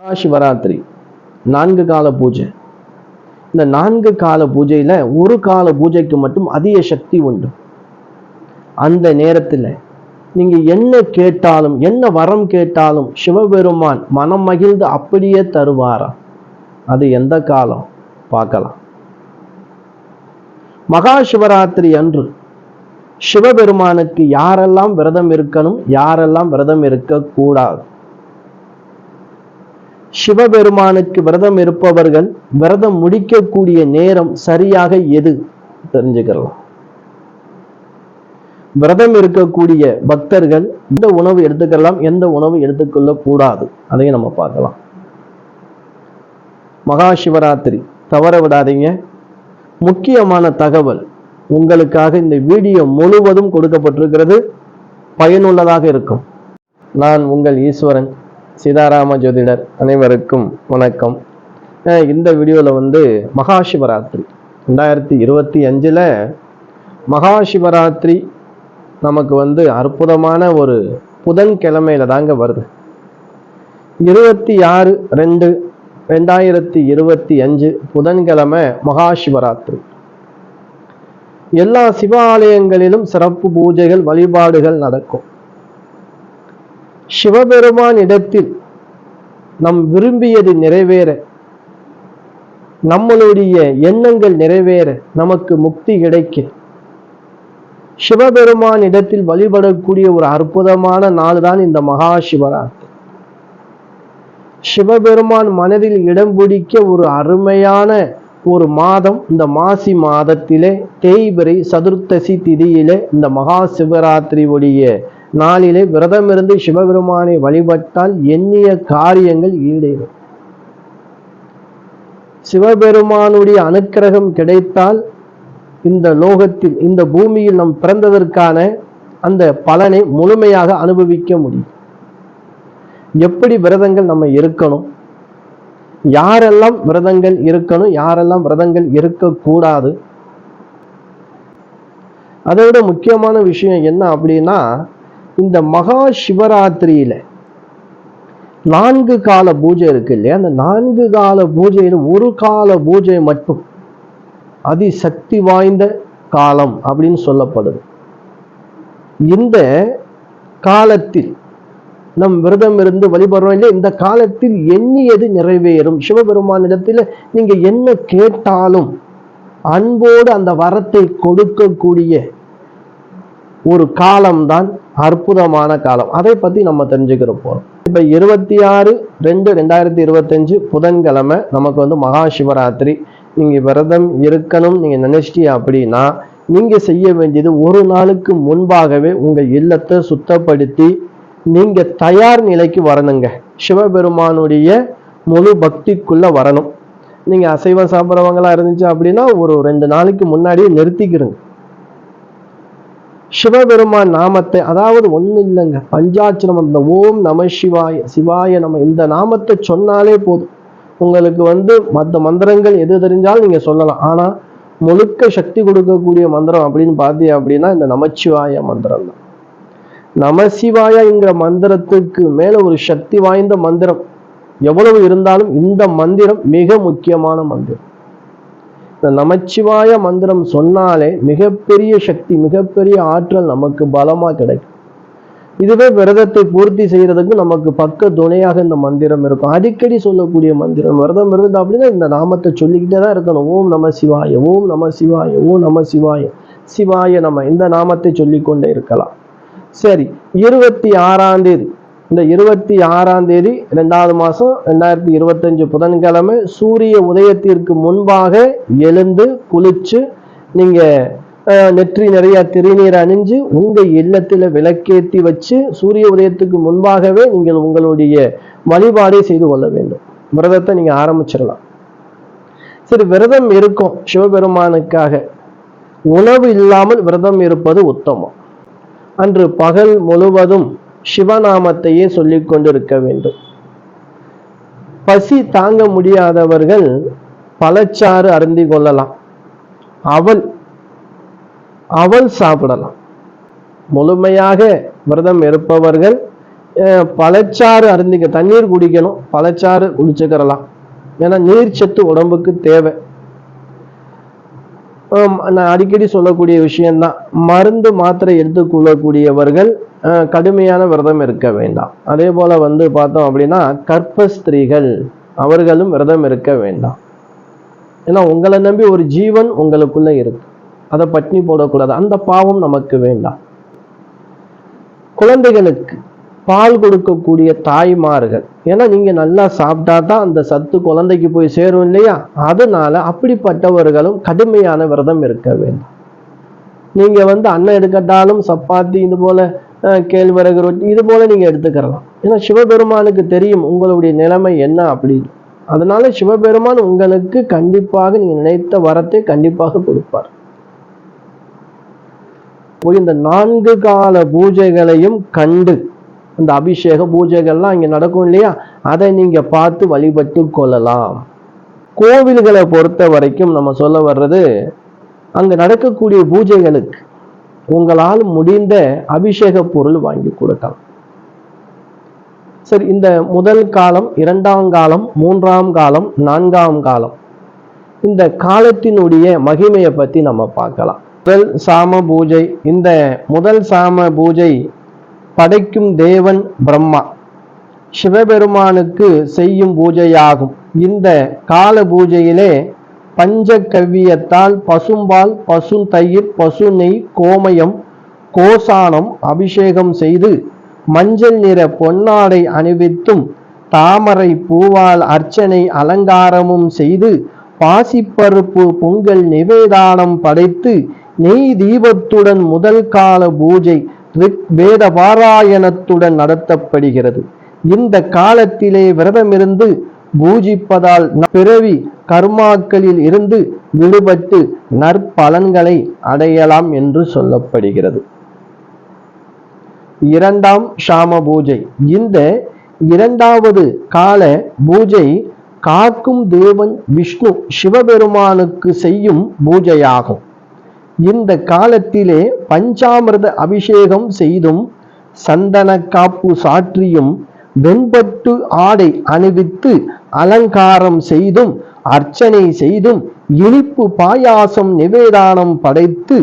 மகாசிவராத்திரி நான்கு கால பூஜை. இந்த நான்கு கால பூஜையில் ஒரு கால பூஜைக்கு மட்டும் அதிக சக்தி உண்டு. அந்த நேரத்துல நீங்க என்ன கேட்டாலும் என்ன வரம் கேட்டாலும் சிவபெருமான் மனம் மகிழ்ந்து அப்படியே தருவாரா? அது எந்த காலம்? பார்க்கலாம். மகா சிவராத்திரி அன்று சிவபெருமானுக்கு யாரெல்லாம் விரதம் இருக்கணும் யாரெல்லாம் விரதம் இருக்கக்கூடாது? சிவபெருமானுக்கு விரதம் இருப்பவர்கள் விரதம் முடிக்கக்கூடிய நேரம் சரியாக எது? தெரிஞ்சுக்கலாம் விரதம் இருக்கக்கூடிய பக்தர்கள் எந்த உணவு எடுத்துக்கலாம் எந்த உணவு எடுத்துக்கொள்ள கூடாது அதையும் நம்ம பார்க்கலாம். மகா சிவராத்திரி. தவற விடாதீங்க. முக்கியமான தகவல் உங்களுக்காக இந்த வீடியோ முழுவதும் கொடுக்கப்பட்டிருக்கிறது. பயனுள்ளதாக இருக்கும். நான் உங்கள் ஈஸ்வரன். சீதாராம ஜோதிடர் அனைவருக்கும் வணக்கம். இந்த வீடியோவில் வந்து மகாசிவராத்திரி. ரெண்டாயிரத்தி இருபத்தி அஞ்சில் மகாசிவராத்திரி நமக்கு வந்து அற்புதமான ஒரு புதன்கிழமையில தாங்க வருது. இருபத்தி ஆறு ரெண்டு ரெண்டாயிரத்தி இருபத்தி அஞ்சு புதன்கிழமை மகாசிவராத்திரி. எல்லா சிவாலயங்களிலும் சிறப்பு பூஜைகள் வழிபாடுகள் நடக்கும். சிவபெருமான் இடத்தில் நம் விரும்பியது நிறைவேற நம்மளுடைய எண்ணங்கள் நிறைவேற நமக்கு முக்தி கிடைக்க. சிவபெருமான் இடத்தில் வழிபடக்கூடிய ஒரு அற்புதமான நாள் தான் இந்த மகா சிவராத்திரி சிவபெருமான் மனதில் இடம் பிடிக்க ஒரு அருமையான ஒரு மாதம் இந்த மாசி மாதத்திலே தேய்பிரை சதுர்த்தசி திதியிலே இந்த மகா சிவராத்திரி உடைய நாளிலே விரதமிருந்து சிவபெருமானை வழிபட்டால் எண்ணிய காரியங்கள் ஈடேறும். சிவபெருமானுடைய அனுக்கிரகம் கிடைத்தால் இந்த லோகத்தில் இந்த பூமியில் நம் பிறந்ததற்கான அந்த பலனை முழுமையாக அனுபவிக்க முடியும். எப்படி விரதங்கள் நம்ம இருக்கணும்? யாரெல்லாம் விரதங்கள் இருக்கணும் யாரெல்லாம் விரதங்கள் இருக்கக்கூடாது? அதை விட முக்கியமான விஷயம் என்ன அப்படின்னா இந்த மகா சிவராத்திரியில நான்கு கால பூஜை இருக்கு இல்லையா? அந்த நான்கு கால பூஜையில ஒரு கால பூஜை மட்டும் அதிசக்தி வாய்ந்த காலம் அப்படின்னு சொல்லப்படுது. இந்த காலத்தில் நம் விரதம் இருந்து வழிபடுறோம் இல்லையா? இந்த காலத்தில் எண்ணியது நிறைவேறும். சிவபெருமானிடத்தில் நீங்க என்ன கேட்டாலும் அன்போடு அந்த வரத்தை கொடுக்கக்கூடிய ஒரு காலம்தான் அற்புதமான காலம். அதை பத்தி நம்ம தெரிஞ்சுக்கிற போறோம். இப்ப இருபத்தி ஆறு ரெண்டு ரெண்டாயிரத்தி இருபத்தஞ்சு புதன்கிழமை நமக்கு வந்து மகா சிவராத்திரி. நீங்க விரதம் இருக்கணும் நீங்க நினைச்சிட்டீங்க அப்படின்னா நீங்க செய்ய வேண்டியது ஒரு நாளுக்கு முன்பாகவே உங்க இல்லத்தை சுத்தப்படுத்தி நீங்க தயார் நிலைக்கு வரணுங்க. சிவபெருமானுடைய முழு பக்திக்குள்ள வரணும். நீங்க அசைவம் சாப்பிட்றவங்களா இருந்துச்சு அப்படின்னா ஒரு ரெண்டு நாளைக்கு முன்னாடியே நிறுத்திக்கிறோங்க சிவபெருமான் நாமத்தை அதாவது ஒன்றும் இல்லைங்க பஞ்சாட்சரம் இந்த ஓம் நம சிவாய சிவாய நம்ம இந்த நாமத்தை சொன்னாலே போதும். உங்களுக்கு வந்து மற்ற மந்திரங்கள் எது தெரிஞ்சாலும் நீங்கள் சொல்லலாம். ஆனால் முழுக்க சக்தி கொடுக்கக்கூடிய மந்திரம் அப்படின்னு பார்த்தீங்க அப்படின்னா இந்த நமச்சிவாய மந்திரம் தான். நமசிவாயங்கிற மந்திரத்துக்கு மேலே ஒரு சக்தி வாய்ந்த மந்திரம் எவ்வளவு இருந்தாலும் இந்த மந்திரம் மிக முக்கியமான மந்திரம். இந்த நமச்சிவாய மந்திரம் சொன்னாலே மிகப்பெரிய சக்தி மிகப்பெரிய ஆற்றல் நமக்கு பலமாக கிடைக்கும். இதுவே விரதத்தை பூர்த்தி செய்யறதுக்கு நமக்கு பக்க துணையாக இந்த மந்திரம் இருக்கும். அடிக்கடி சொல்லக்கூடிய மந்திரம் விரதம் இருந்தது அப்படின்னா இந்த நாமத்தை சொல்லிக்கிட்டே தான் இருக்கணும். ஓம் நம சிவாய ஓம் நம சிவாய ஓம் நம சிவாய சிவாய நம்ம இந்த நாமத்தை சொல்லிக்கொண்டே இருக்கலாம். சரி இருபத்தி ஆறாம் தேதி. இந்த இருபத்தி ஆறாம் தேதி ரெண்டாவது மாசம் ரெண்டாயிரத்தி இருபத்தஞ்சு புதன்கிழமை சூரிய உதயத்திற்கு முன்பாக எழுந்து குளிச்சு நீங்க அஹ், நெற்றி நிறைய திருநீர் அணிஞ்சு உங்க இல்லத்தில் விளக்கேத்தி வச்சு சூரிய உதயத்துக்கு முன்பாகவே நீங்கள் உங்களுடைய வழிபாடை செய்து கொள்ள வேண்டும். விரதத்தை நீங்க ஆரம்பிச்சிடலாம். சரி விரதம் இருக்கும் சிவபெருமானுக்காக. உணவு இல்லாமல் விரதம் இருப்பது உத்தமம். அன்று பகல் முழுவதும் சிவநாமத்தையே சொல்லிக் கொண்டிருக்க வேண்டும். பசி தாங்க முடியாதவர்கள் பழச்சாறு அருந்தி கொள்ளலாம். அவள் அவள் சாப்பிடலாம். முழுமையாக விரதம் இருப்பவர்கள் பழச்சாறு அருந்திக்க தண்ணீர் குடிக்கணும் பழச்சாறு குடிச்சுக்கிறலாம். ஏன்னா நீர்ச்சத்து உடம்புக்கு தேவை. நான் அடிக்கடி சொல்லக்கூடிய விஷயம்தான். மருந்து மாத்திரை எடுத்துக்கொள்ளக்கூடியவர்கள் கடுமையான விரதம் இருக்க வேண்டாம். அதே போல வந்து பார்த்தோம் அப்படின்னா கற்ப ஸ்திரீகள் அவர்களும் விரதம் இருக்க வேண்டாம். ஏன்னா உங்களை நம்பி ஒரு ஜீவன் உங்களுக்குள்ள இருக்கு. அதை பட்னி போடக்கூடாது. அந்த பாவம் நமக்கு வேண்டாம். குழந்தைகளுக்கு பால் கொடுக்கக்கூடிய தாய்மார்கள். ஏன்னா நீங்கள் நல்லா சாப்பிட்டா தான் அந்த சத்து குழந்தைக்கு போய் சேரும் இல்லையா? அதனால அப்படிப்பட்டவர்களும் கடுமையான விரதம் இருக்க வேண்டும். நீங்கள் வந்து அன்னம் எடுக்கட்டாலும் சப்பாத்தி இது போல் கேழ்வரகு ரொட்டி இது போல் நீங்கள் எடுத்துக்கிறலாம் ஏன்னா சிவபெருமானுக்கு தெரியும் உங்களுடைய நிலைமை என்ன அப்படின்னு. அதனால சிவபெருமான் உங்களுக்கு கண்டிப்பாக நீங்கள் நினைத்த வரத்தை கண்டிப்பாக கொடுப்பார். போய் இந்த நான்கு கால பூஜைகளையும் கண்டு இந்த அபிஷேக பூஜைகள்லாம் இங்க நடக்கும் இல்லையா? அதை நீங்க பார்த்து வழிபட்டு கொள்ளலாம். கோவில்களை பொறுத்த வரைக்கும் நம்ம சொல்ல வர்றது அங்க நடக்கக்கூடிய பூஜைகளுக்கு உங்களால் முடிந்த அபிஷேக பொருள் வாங்கி கொடுக்கலாம். சரி இந்த முதல் காலம் இரண்டாம் காலம் மூன்றாம் காலம் நான்காம் காலம் இந்த காலத்தினுடைய மகிமையை பத்தி நம்ம பார்க்கலாம். முதல் சாம பூஜை இந்த முதல் சாம பூஜை படைக்கும் தேவன் பிரம்மா. சிவபெருமானுக்கு செய்யும் பூஜையாகும். இந்த கால பூஜையிலே பஞ்சகவ்வியத்தால் பசும்பால் பசு தயிர் பசு நெய் கோமயம் கோசானம் அபிஷேகம் செய்து மஞ்சள் நிற பொன்னாடை அணிவித்தும் தாமரை பூவால் அர்ச்சனை அலங்காரமும் செய்து பாசிப்பருப்பு பொங்கல் நிவேதானம் படைத்து நெய் தீபத்துடன் முதல் கால பூஜை வேத பாராயணத்துடன் நடத்தப்படுகிறது. இந்த காலத்திலே விரதமிருந்து பூஜிப்பதால் பிறவி கர்மாக்களில் இருந்து விடுபட்டு நற்பலன்களை அடையலாம் என்று சொல்லப்படுகிறது. இரண்டாம் ஷாம பூஜை. இந்த இரண்டாவது கால பூஜை காக்கும் தேவன் விஷ்ணு சிவபெருமானுக்கு செய்யும் பூஜையாகும். இந்த காலத்திலே பஞ்சாமிர்த அபிஷேகம் செய்தும் சந்தன காப்பு சாற்றியும் வெண்பட்டு ஆடை அணிவித்து அலங்காரம் செய்தும் அர்ச்சனை செய்தும் இனிப்பு பாயாசம் நிவேதானம் படைத்து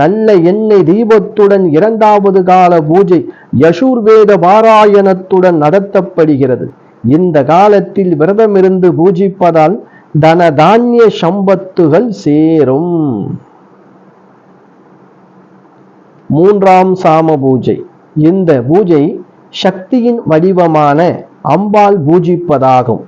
நல்ல எண்ணெய் தீபத்துடன் இரண்டாவது கால பூஜை யசூர்வேத பாராயணத்துடன் நடத்தப்படுகிறது. இந்த காலத்தில் விரதமிருந்து பூஜிப்பதால் தன தானிய சம்பத்துகள் சேரும். மூன்றாம் சாம பூஜை. இந்த பூஜை சக்தியின் வடிவமான அம்பாள் பூஜிப்பதாகும்.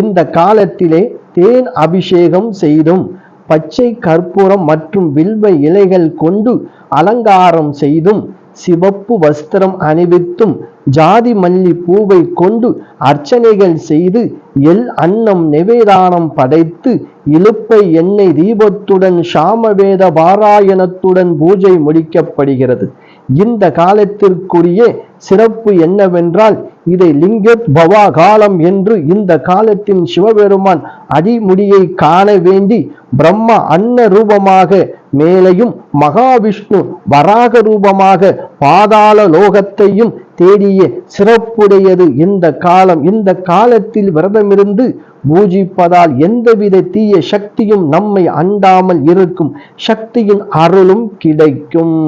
இந்த காலத்திலே தேன் அபிஷேகம் செய்தும் பச்சை கற்பூரம் மற்றும் வில்வ இலைகள் கொண்டு அலங்காரம் செய்தும் சிவப்பு வஸ்திரம் அணிவித்தும் ஜாதி மல்லி பூவை கொண்டு அர்ச்சனைகள் செய்து எல் அன்னம் நிவேதானம் படைத்து இழுப்பை எண்ணெய் தீபத்துடன் சாமவேத பாராயணத்துடன் பூஜை முடிக்கப்படுகிறது. இந்த காலத்திற்குரிய சிறப்பு என்னவென்றால் இதை லிங்கத் பவா காலம் என்று இந்த காலத்தின் சிவபெருமான் அடிமுடியை காண வேண்டி பிரம்மா அன்ன ரூபமாக மேலையும் மகாவிஷ்ணு வராக ரூபமாக பாதாள லோகத்தையும் தேடிய சிறப்புடையது இந்த காலம். இந்த காலத்தில் விரதமிருந்து பூஜிப்பதால் எந்தவித தீய சக்தியும் நம்மை அண்டாமல் இருக்கும். சக்தியின் அருளும் கிடைக்கும்.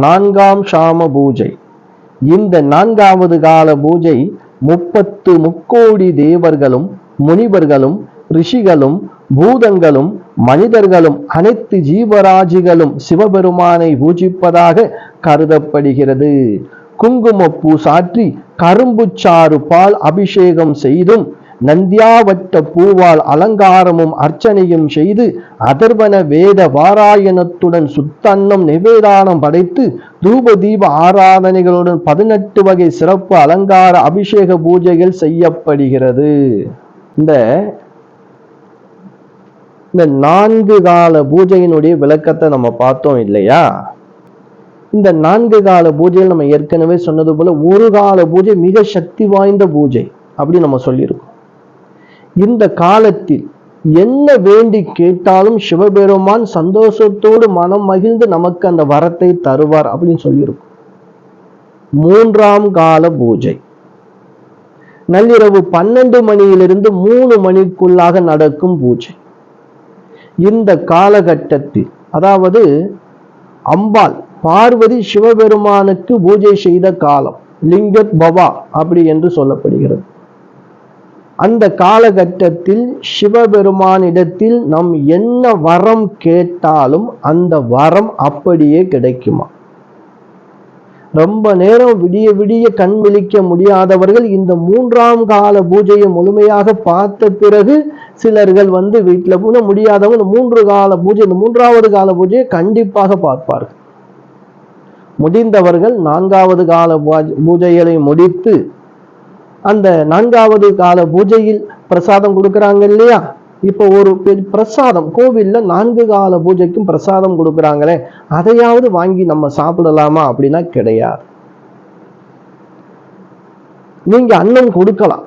நான்காம் சாம பூஜை. இந்த நான்காவது கால பூஜை முப்பத்து முக்கோடி தேவர்களும் முனிவர்களும் ரிஷிகளும் பூதங்களும் மனிதர்களும் அனைத்து ஜீவராஜிகளும் சிவபெருமானை பூஜிப்பதாக கருதப்படுகிறது. குங்குமப்பூ சாற்றி கரும்பு சாறு பால் அபிஷேகம் செய்தும் நந்தியாவட்ட பூவால் அலங்காரமும் அர்ச்சனையும் செய்து அதர்வன வேத வாராயணத்துடன் சுத்தன்னம் நிவேதானம் படைத்து தூப தீப ஆராதனைகளுடன் பதினெட்டு வகை சிறப்பு அலங்கார அபிஷேக பூஜைகள் செய்யப்படுகிறது. இந்த இந்த நான்கு கால பூஜையினுடைய விளக்கத்தை நம்ம பார்த்தோம் இல்லையா? இந்த நான்கு கால பூஜையில் நம்ம ஏற்கனவே சொன்னது போல ஒரு கால பூஜை மிக சக்தி வாய்ந்த பூஜை அப்படி நம்ம சொல்லியிருக்கோம். இந்த காலத்தில் என்ன வேண்டி கேட்டாலும் சிவபெருமான் சந்தோஷத்தோடு மனம் மகிழ்ந்து நமக்கு அந்த வரத்தை தருவார் அப்படின்னு சொல்லியிருக்கோம். மூன்றாம் கால பூஜை. நள்ளிரவு பன்னெண்டு மணியிலிருந்து மூணு மணிக்குள்ளாக நடக்கும் பூஜை. இந்த காலகட்டத்தில் அதாவது அம்பாள் பார்வதி சிவபெருமானுக்கு பூஜை செய்த காலம் லிங்கத் பவா அப்படி என்று சொல்லப்படுகிறது. அந்த காலகட்டத்தில் சிவபெருமானிடத்தில் நம் என்ன வரம் கேட்டாலும் அந்த வரம் அப்படியே கிடைக்குமா? ரொம்ப நேரம் விடிய விடிய கண் விழிக்க முடியாதவர்கள் இந்த மூன்றாம் கால பூஜையை முழுமையாக பார்த்த பிறகு சிலர்கள் வந்து வீட்டில் போன முடியாதவங்க இந்த மூன்று கால பூஜை இந்த மூன்றாவது கால பூஜையை கண்டிப்பாக பார்ப்பார்கள். முடிந்தவர்கள் நான்காவது கால பூஜைகளை முடித்து அந்த நான்காவது கால பூஜையில் பிரசாதம் கொடுக்குறாங்க இல்லையா? இப்போ ஒரு பிரசாதம் கோவில்ல நான்கு கால பூஜைக்கும் பிரசாதம் கொடுக்குறாங்களே அதையாவது வாங்கி நம்ம சாப்பிடலாமா அப்படின்னா கிடையாது. நீங்க அன்னம் கொடுக்கலாம்.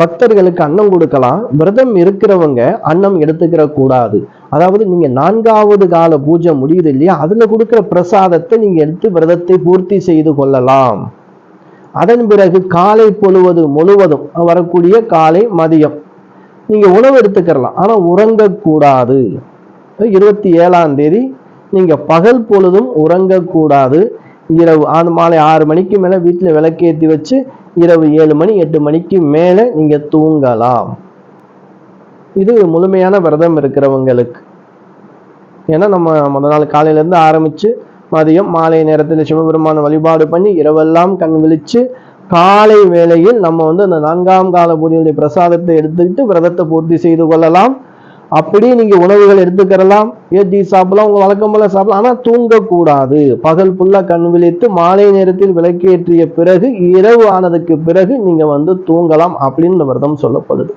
பக்தர்களுக்கு அன்னம் கொடுக்கலாம். விரதம் இருக்கிறவங்க அன்னம் எடுத்துக்கிற கூடாது அதாவது நீங்க நான்காவது கால பூஜை முடியுது இல்லையா? அதுல கொடுக்கிற பிரசாதத்தை நீங்க எடுத்து விரதத்தை பூர்த்தி செய்து கொள்ளலாம். அதன் பிறகு காலை பொழுவது முழுவதும் வரக்கூடிய காலை மதியம். நீங்க உணவு எடுத்துக்கிறலாம் ஆனா உறங்கக்கூடாது. இருபத்தி ஏழாம் தேதி நீங்க பகல் பொழுதும் உறங்கக்கூடாது. இரவு அந்த மாலை ஆறு மணிக்கு மேல வீட்டுல விளக்கேற்றி வச்சு இரவு ஏழு மணி எட்டு மணிக்கு மேலே நீங்கள் தூங்கலாம். இது முழுமையான விரதம் இருக்கிறவங்களுக்கு. ஏன்னா நம்ம முதல் நாள் காலையில இருந்து ஆரம்பிச்சு மதியம் மாலை நேரத்தில் சிவபெருமான வழிபாடு பண்ணி இரவெல்லாம் கண் விழித்து காலை வேளையில் நம்ம வந்து அந்த நான்காம் கால பூஜையுடைய பிரசாதத்தை எடுத்துக்கிட்டு விரதத்தை பூர்த்தி செய்து கொள்ளலாம். அப்படி நீங்கள் உணவுகள் எடுத்துக்கிறலாம். ஏற்றி சாப்பிடலாம் உங்கள் வழக்கம் போல சாப்பிடலாம். ஆனால் தூங்கக்கூடாது. பகல் ஃபுல்லாக கண் விழித்து மாலை நேரத்தில் விளக்கேற்றிய பிறகு இரவு ஆனதுக்கு பிறகு நீங்க வந்து தூங்கலாம் அப்படின்னு இந்த விரதம் சொல்லப்படுது.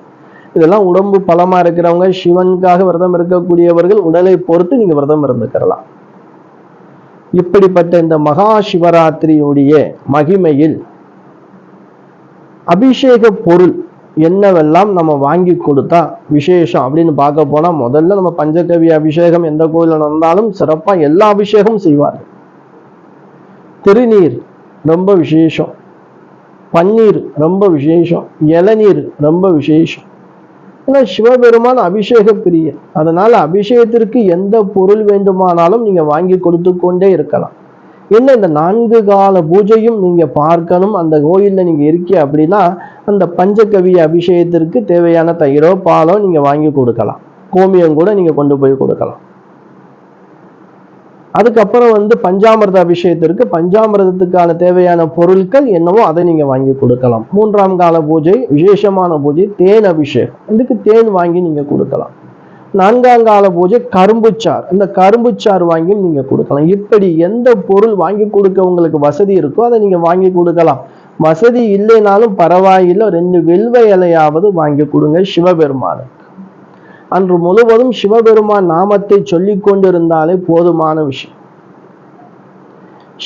இதெல்லாம் உடம்பு பலமா இருக்கிறவங்க சிவனுக்காக விரதம் இருக்கக்கூடியவர்கள் உடலை பொறுத்து நீங்க விரதம் இருந்துக்கிறலாம். இப்படிப்பட்ட இந்த மகா சிவராத்திரியுடைய மகிமையில் அபிஷேக பொருள் என்னவெல்லாம் நம்ம வாங்கி கொடுத்தா விசேஷம் அப்படின்னு பார்க்க போனா முதல்ல நம்ம பஞ்சகவி அபிஷேகம் எந்த கோயிலில் நடந்தாலும் சிறப்பா எல்லா அபிஷேகம் செய்வார் திருநீர் ரொம்ப விசேஷம். பன்னீர் ரொம்ப விசேஷம். இளநீர் ரொம்ப விசேஷம். ஏன்னா சிவபெருமான் அபிஷேக பிரியர் அதனால அபிஷேகத்திற்கு எந்த பொருள் வேண்டுமானாலும் நீங்க வாங்கி கொடுத்து கொண்டே இருக்கலாம். என்ன இந்த நான்கு கால பூஜையும் நீங்கள் பார்க்கணும்? அந்த கோயிலில் நீங்கள் இருக்கீ அப்படின்னா அந்த பஞ்சகவி அபிஷேகத்திற்கு தேவையான தயிரோ பாலோ நீங்கள் வாங்கி கொடுக்கலாம். கோமியம் கூட நீங்கள் கொண்டு போய் கொடுக்கலாம். அதுக்கப்புறம் வந்து பஞ்சாமிரத அபிஷேகத்திற்கு பஞ்சாமிரதத்துக்கான தேவையான பொருட்கள் என்னவோ அதை நீங்கள் வாங்கி கொடுக்கலாம். மூன்றாம் கால பூஜை விசேஷமான பூஜை தேன் அபிஷேகம். இதுக்கு தேன் வாங்கி நீங்கள் கொடுக்கலாம். நான்காம் கால பூஜை கரும்புச்சார் இந்த கரும்புச்சார் வாங்கி நீங்க கொடுக்கலாம். இப்படி எந்த பொருள் வாங்கி கொடுக்க உங்களுக்கு வசதி இருக்கோ அதை நீங்க வாங்கி கொடுக்கலாம். வசதி இல்லைனாலும் பரவாயில்லை. ரெண்டு வெல்வ இலையாவது வாங்கி கொடுங்க சிவபெருமானுக்கு. அன்று முழுவதும் சிவபெருமான் நாமத்தை சொல்லி கொண்டிருந்தாலே போதுமான விஷயம்.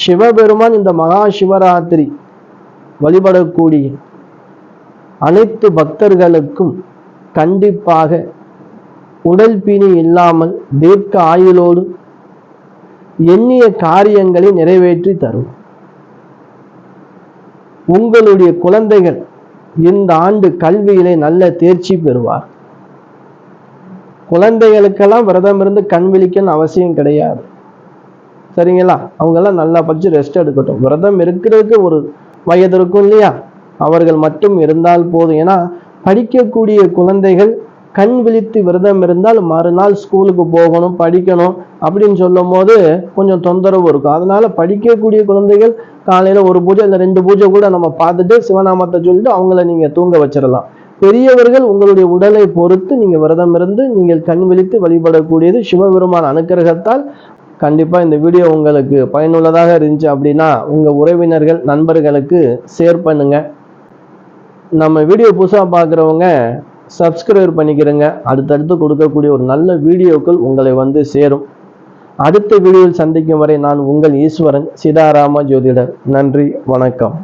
சிவபெருமான் இந்த மகா சிவராத்திரி வழிபடக்கூடிய அனைத்து பக்தர்களுக்கும் கண்டிப்பாக உடல் பீனி இல்லாமல் தீர்க்க ஆயுளோடு எண்ணிய காரியங்களை நிறைவேற்றி தரும். உங்களுடைய குழந்தைகள் இந்த ஆண்டு கல்வியிலே நல்ல தேர்ச்சி பெறுவார். குழந்தைகளுக்கெல்லாம் விரதம் இருந்து கண் விழிக்கணும் அவசியம் கிடையாது. சரிங்களா? அவங்கெல்லாம் நல்லா படிச்சு ரெஸ்ட் எடுக்கட்டும். விரதம் இருக்கிறதுக்கு ஒரு வயது இருக்கும் இல்லையா? அவர்கள் மட்டும் இருந்தால் போதும். ஏன்னா படிக்கக்கூடிய குழந்தைகள் கண் விழித்து விரதம் இருந்தால் மறுநாள் ஸ்கூலுக்கு போகணும் படிக்கணும் அப்படின்னு சொல்லும் போது கொஞ்சம் தொந்தரவு இருக்கும். அதனால படிக்கக்கூடிய குழந்தைகள் காலையில் ஒரு பூஜை இல்லை ரெண்டு பூஜை கூட நம்ம பார்த்துட்டு சிவநாமத்தை சொல்லிட்டு அவங்கள நீங்கள் தூங்க வச்சிடலாம். பெரியவர்கள் உங்களுடைய உடலை பொறுத்து நீங்கள் விரதம் இருந்து நீங்கள் கண் விழித்து வழிபடக்கூடியது சிவபெருமான் அனுக்கிரகத்தால். கண்டிப்பாக இந்த வீடியோ உங்களுக்கு பயனுள்ளதாக இருந்துச்சு அப்படின்னா உங்கள் உறவினர்கள் நண்பர்களுக்கு ஷேர் பண்ணுங்கள் நம்ம வீடியோ புதுசாக பார்க்குறவங்க சப்ஸ்கிரைப் பண்ணிக்கிறங்க. அடுத்தடுத்து கொடுக்கக்கூடிய ஒரு நல்ல வீடியோக்கள் உங்களை வந்து சேரும். அடுத்த வீடியோவில் சந்திக்கும் வரை நான் உங்கள் ஈஸ்வரன் சிதாராம ஜோதிடர். நன்றி வணக்கம்.